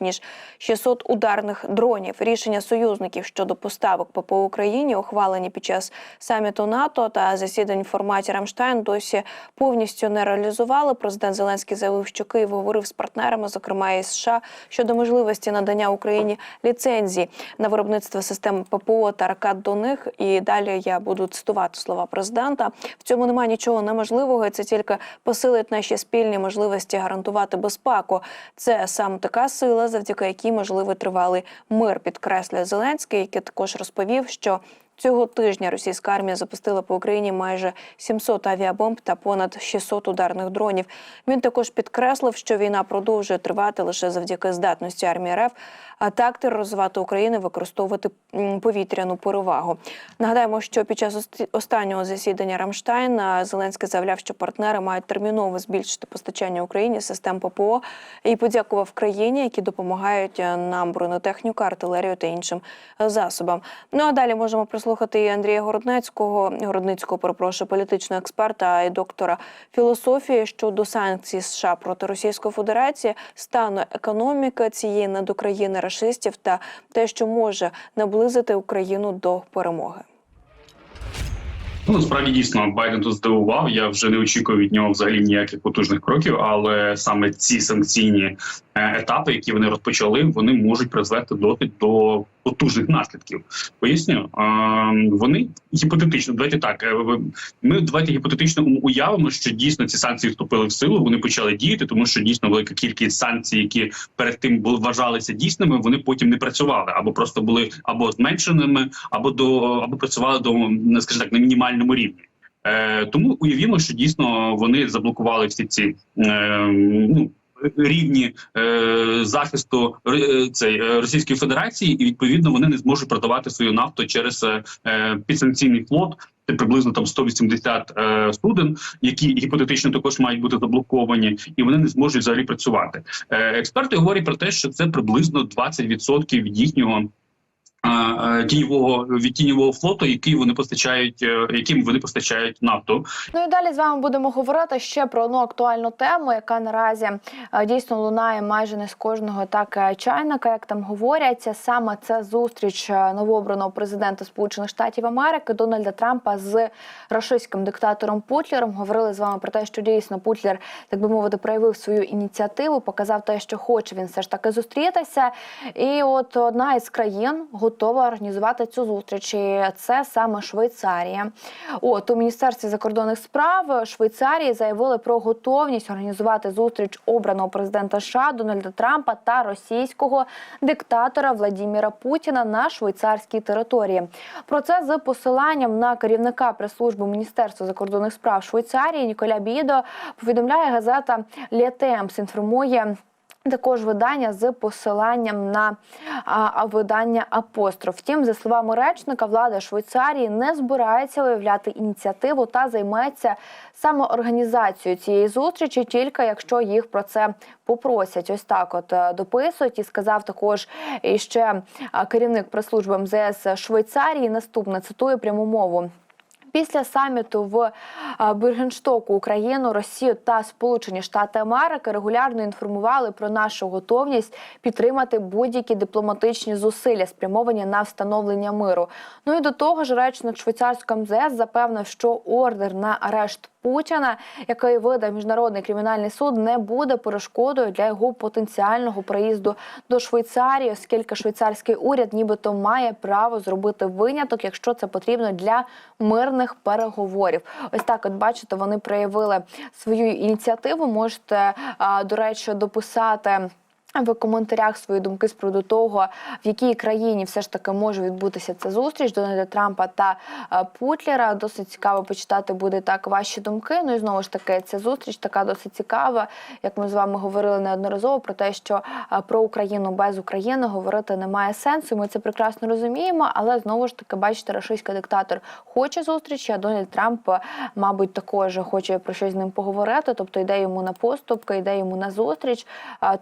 ніж 600 ударних дронів. Рішення союзників щодо поставок ППО Україні, ухвалені під час саміту НАТО та засідань в форматі Рамштайн, досі повністю не реалізували. Президент Зеленський заявив, що Київ говорив з партнерами, зокрема із США, щодо можливості надання Україні ліцензії на виробництво систем ППО та ракет до них. І далі я буду цитувати слова президента. В цьому немає нічого неможливого. і Це тільки посилить наші спільні можливості гарантувати безпеку. Це саме така сила, завдяки якій можливо тривалий мир, підкреслює Зеленський, який також розповів, що Цього тижня російська армія запустила по Україні майже 700 авіабомб та понад 600 ударних дронів. Він також підкреслив, що війна продовжує тривати лише завдяки здатності армії РФ, а так тероризувати України використовувати повітряну перевагу. Нагадаємо, що під час останнього засідання Рамштайн Зеленський заявляв, що партнери мають терміново збільшити постачання Україні систем ППО і подякував країні, які допомагають е, нам бронетехніку, артилерію та іншим е, засобам. Ну а далі можемо прислухати і Андрія Городницького, Городницького, перепрошую, політичного експерта і доктора філософії щодо санкцій США проти Російської Федерації, стану економіки цієї недокраїни рашистів та те, що може наблизити Україну до перемоги. Ну, насправді дійсно Байден тут здивував. Я вже не очікую від нього взагалі ніяких потужних кроків, але саме ці санкційні е, етапи, які вони розпочали, вони можуть призвести досить до потужних наслідків. Поясню, вони гіпотетично, давайте так. е, Ми давайте гіпотетично уявимо, що дійсно ці санкції вступили в силу. Вони почали діяти, тому що дійсно велика кількість санкцій, які перед тим вважалися дійсними, вони потім не працювали або просто були або зменшеними, або до або працювали до скажімо так на мінімальному рівні. Е, тому уявімо, що дійсно вони заблокували всі ці е, ну. Рівні е, захисту е, цей е, Російської Федерації, і відповідно вони не зможуть продавати свою нафту через е, підсанкційний флот. Це приблизно там 180 е, суден, які гіпотетично також мають бути заблоковані, і вони не зможуть взагалі працювати. Е, експерти говорять про те, що це приблизно 20% їхнього тіньового від тіньового флоту, який вони постачають, е, яким вони постачають нафту. Ну і далі з вами будемо говорити ще про одну актуальну тему, яка наразі е, дійсно лунає майже не з кожного так е, чайника, як там говорять. Саме це зустріч новообраного президента Сполучених Штатів Америки Дональда Трампа з рашистським диктатором Путлером. Говорили з вами про те, що дійсно Путлер, так би мовити, проявив свою ініціативу, показав те, що хоче він все ж таки зустрітися. І от одна із країн готова організувати цю зустріч. Це саме Швейцарія. От у міністерстві закордонних справ Швейцарії заявили про готовність організувати зустріч обраного президента США Дональда Трампа та російського диктатора Владіміра Путіна на швейцарській території. Про це з посиланням на керівника прес-служби Міністерства закордонних справ Швейцарії Ніколя Бідо повідомляє газета Лєтемс. Інформує. Також видання з посиланням на видання апостроф. Втім, за словами речника, влада Швейцарії не збирається виявляти ініціативу та займеться саме організацією цієї зустрічі, тільки якщо їх про це попросять. Ось так, от е, дописують, і сказав також і ще керівник прес-служби МЗС Швейцарії. Наступне цитую пряму мову. Після саміту в а, Бюргенштоку Україну, Росію та Сполучені Штати Америки регулярно інформували про нашу готовність підтримати будь-які дипломатичні зусилля, спрямовані на встановлення миру. Ну і до того ж, речник швейцарського МЗС запевнив, що ордер на арешт Путіна, який видав міжнародний кримінальний суд, не буде перешкодою для його потенціального приїзду до Швейцарії, оскільки швейцарський уряд, нібито, має право зробити виняток, якщо це потрібно для мирних переговорів. Ось так, от бачите, вони проявили свою ініціативу. Можете до речі дописати. В коментарях свої думки з приводу того, в якій країні все ж таки може відбутися ця зустріч Дональда Трампа та е, Путлера. Досить цікаво почитати буде так ваші думки. Ну і знову ж таки, ця зустріч така досить цікава. Як ми з вами говорили неодноразово про те, що е, про Україну без України говорити немає сенсу. Ми це прекрасно розуміємо, але знову ж таки, бачите, рашистський диктатор хоче зустрічі, а Дональд Трамп, е, мабуть, також хоче про щось з ним поговорити. Тобто йде йому на поступки, йде йому на зустріч.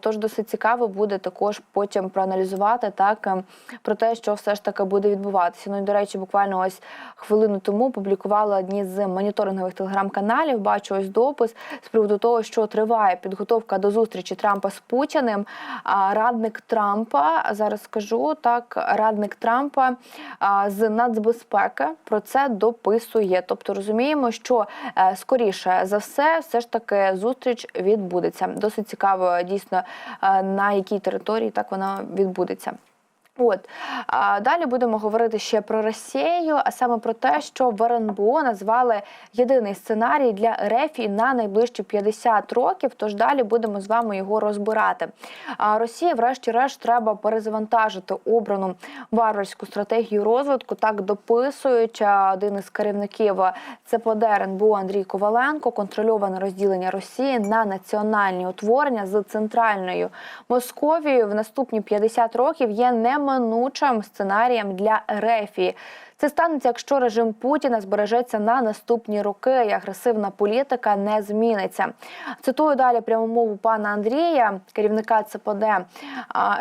Тож досить цікаво цікаво буде також потім проаналізувати так е, про те, що все ж таки буде відбуватися. Ну і до речі, буквально ось хвилину тому публікувала одні з моніторингових телеграм-каналів. Бачу ось допис з приводу того, що триває підготовка до зустрічі Трампа з Путіним. Радник Трампа зараз скажу так, радник Трампа з нацбезпеки про це дописує. Тобто розуміємо, що е, скоріше за все, все ж таки зустріч відбудеться. Досить цікаво, дійсно е, на якій території так вона відбудеться. От а далі будемо говорити ще про Росію, а саме про те, що в РНБО назвали єдиний сценарій для РФ на найближчі 50 років. Тож далі будемо з вами його розбирати. А Росії, врешті-решт, треба перезавантажити обрану варварську стратегію розвитку. Так дописують один із керівників ЦПД РНБО Андрій Коваленко. Контрольоване розділення Росії на національні утворення з центральною Московією в наступні 50 років є неминучим сценарієм для Ерефії. Це станеться, якщо режим Путіна збережеться на наступні роки, і агресивна політика не зміниться. Цитую далі пряму мову пана Андрія, керівника ЦПД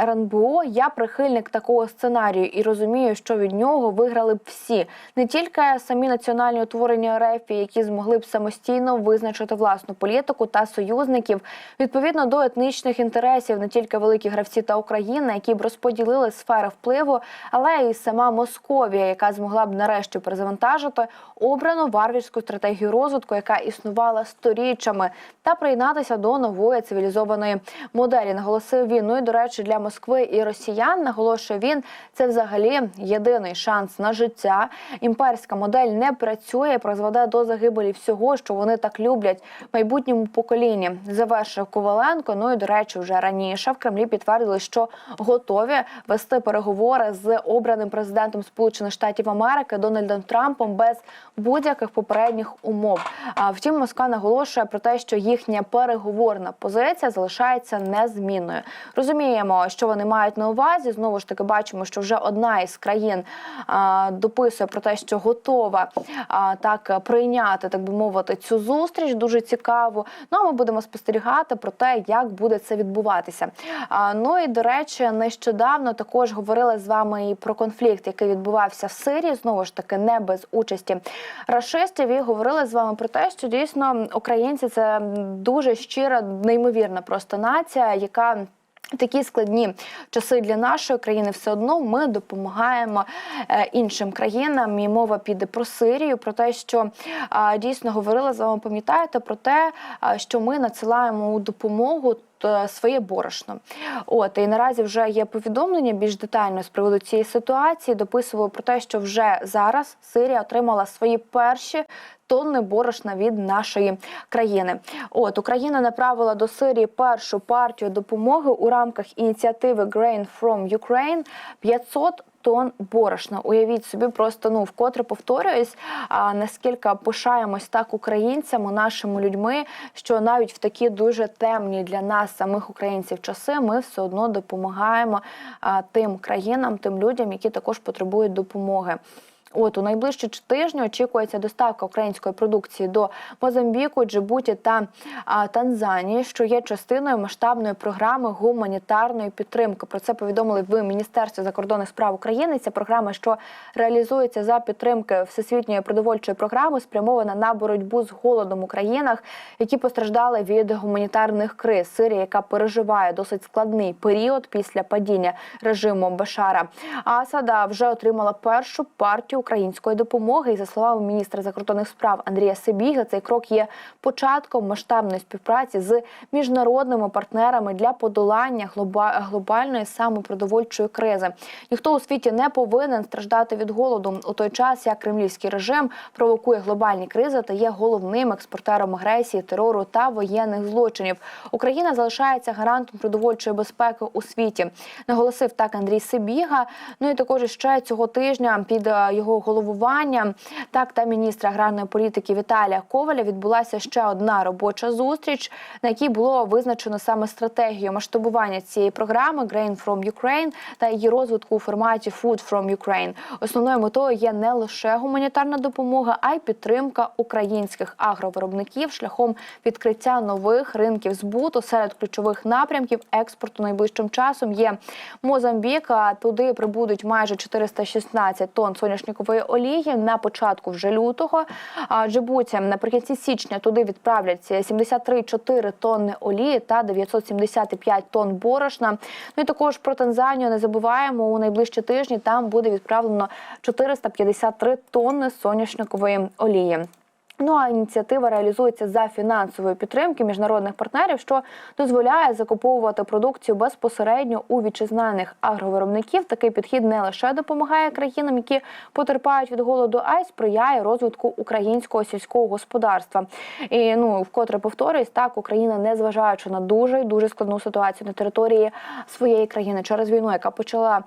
РНБО. Я прихильник такого сценарію і розумію, що від нього виграли б всі, не тільки самі національні утворення РФ, які змогли б самостійно визначити власну політику та союзників відповідно до етнічних інтересів, не тільки великі гравці та Україна, які б розподілили сфери впливу, але й сама Московія, яка змогла б нарешті перезавантажити обрану варварську стратегію розвитку, яка існувала сторіччями, та приєднатися до нової цивілізованої моделі. Наголосив він. Ну і до речі, для Москви і росіян наголошує він. Це взагалі єдиний шанс на життя. Імперська модель не працює, призведе до загибелі всього, що вони так люблять майбутньому поколінні. Завершив Коваленко. Ну і до речі, вже раніше в Кремлі підтвердили, що готові вести переговори з обраним президентом Сполучених Штатів Америки Дональдом Трампом без будь-яких попередніх умов. А втім, Москва наголошує про те, що їхня переговорна позиція залишається незмінною. Розуміємо, що вони мають на увазі. Знову ж таки, бачимо, що вже одна із країн а, дописує про те, що готова а, так прийняти, так би мовити, цю зустріч. Дуже цікаво. Ну а ми будемо спостерігати про те, як буде це відбуватися. А, ну і до речі, нещодавно також говорили з вами і про конфлікт, який відбувався в Сирії. Знову ж таки, не без участі рашистів. І говорили з вами про те, що дійсно українці це дуже щира, неймовірна просто нація, яка Такі складні часи для нашої країни все одно ми допомагаємо е, іншим країнам. І мова піде про Сирію, про те, що дійсно говорила з вами. Пам'ятаєте про те, що ми надсилаємо у допомогу. Т- Своє борошно, от і наразі вже є повідомлення більш детально з приводу цієї ситуації. Дописували про те, що вже зараз Сирія отримала свої перші тонни борошна від нашої країни. От Україна направила до Сирії першу партію допомоги у рамках ініціативи Grain from Ukraine 500 тонн борошна. Уявіть собі, просто ну вкотре повторююсь, а, наскільки пишаємось так українцями, нашими людьми, що навіть в такі дуже темні для нас самих українців часи ми все одно допомагаємо а, тим країнам, тим людям, які також потребують допомоги. От у найближчі тижні очікується доставка української продукції до Мозамбіку, Джибуті та а, Танзанії, що є частиною масштабної програми гуманітарної підтримки. Про це повідомили в Міністерстві закордонних справ України. Ця програма, що реалізується за підтримки всесвітньої продовольчої програми, спрямована на боротьбу з голодом у країнах, які постраждали від гуманітарних криз. Сирія, яка переживає досить складний період після падіння режиму Башара Асада, вже отримала першу партію української допомоги. І за словами міністра закордонних справ Андрія Сибіга, цей крок є початком масштабної співпраці з міжнародними партнерами для подолання глоба- глобальної самопродовольчої кризи. Ніхто у світі не повинен страждати від голоду у той час, як кремлівський режим провокує глобальні кризи та є головним експортером агресії, терору та воєнних злочинів. Україна залишається гарантом продовольчої безпеки у світі. Наголосив так Андрій Сибіга. Ну і також ще цього тижня під е, його його головування так та міністра аграрної політики Віталія Коваля відбулася ще одна робоча зустріч, на якій було визначено саме стратегію масштабування цієї програми Grain from Ukraine та її розвитку у форматі Food from Ukraine. Основною метою є не лише гуманітарна допомога, а й підтримка українських агровиробників шляхом відкриття нових ринків збуту серед ключових напрямків експорту найближчим часом є Мозамбік. Туди прибудуть майже 416 тонн соняшникової олії на початку вже лютого. Джибуті наприкінці січня туди відправлять 73,4 тонни олії та 975 тонн борошна. Ну і також про Танзанію не забуваємо. У найближчі тижні там буде відправлено 453 тонни соняшникової олії. Ну а ініціатива реалізується за фінансової підтримки міжнародних партнерів, що дозволяє закуповувати продукцію безпосередньо у вітчизняних агровиробників. Такий підхід не лише допомагає країнам, які потерпають від голоду, а й сприяє розвитку українського сільського господарства. І ну вкотре повторюсь, так Україна, незважаючи на дуже дуже складну ситуацію на території своєї країни через війну, яка почала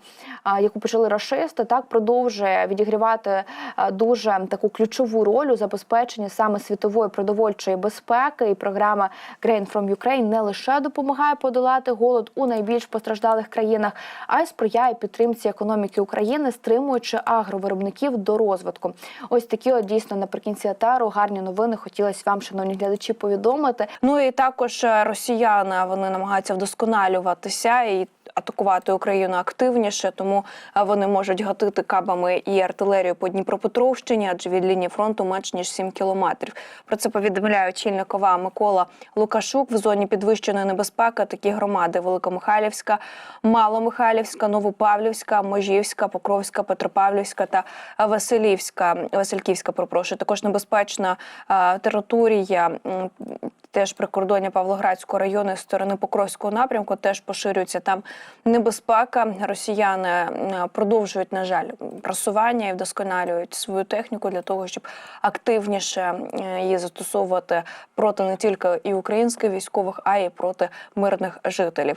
яку почали рашисти, так продовжує відігрівати дуже таку ключову роль у забезпеченні саме світової продовольчої безпеки. І програма Grain from Ukraine не лише допомагає подолати голод у найбільш постраждалих країнах, а й сприяє підтримці економіки України, стримуючи агровиробників до розвитку. Ось такі от дійсно наприкінці етеру гарні новини. Хотілося вам, шановні глядачі, повідомити. Ну і також е, росіяни вони намагаються вдосконалюватися і. Атакувати Україну активніше, тому е, вони можуть гатити кабами і артилерію по Дніпропетровщині, адже від лінії фронту менш ніж 7 кілометрів. Про це повідомляє очільник ОВА Микола Лукашук. В зоні підвищеної небезпеки такі громади: Великомихайлівська, Маломихайлівська, Новопавлівська, Можівська, Покровська, Петропавлівська та Василівська. Васильківська, пропрошую. Також небезпечна е, територія. Теж прикордоння Павлоградського району з сторони Покровського напрямку теж поширюється там небезпека. Росіяни продовжують, на жаль, просування і вдосконалюють свою техніку для того, щоб активніше е, її застосовувати проти не тільки і українських військових, а й проти мирних жителів.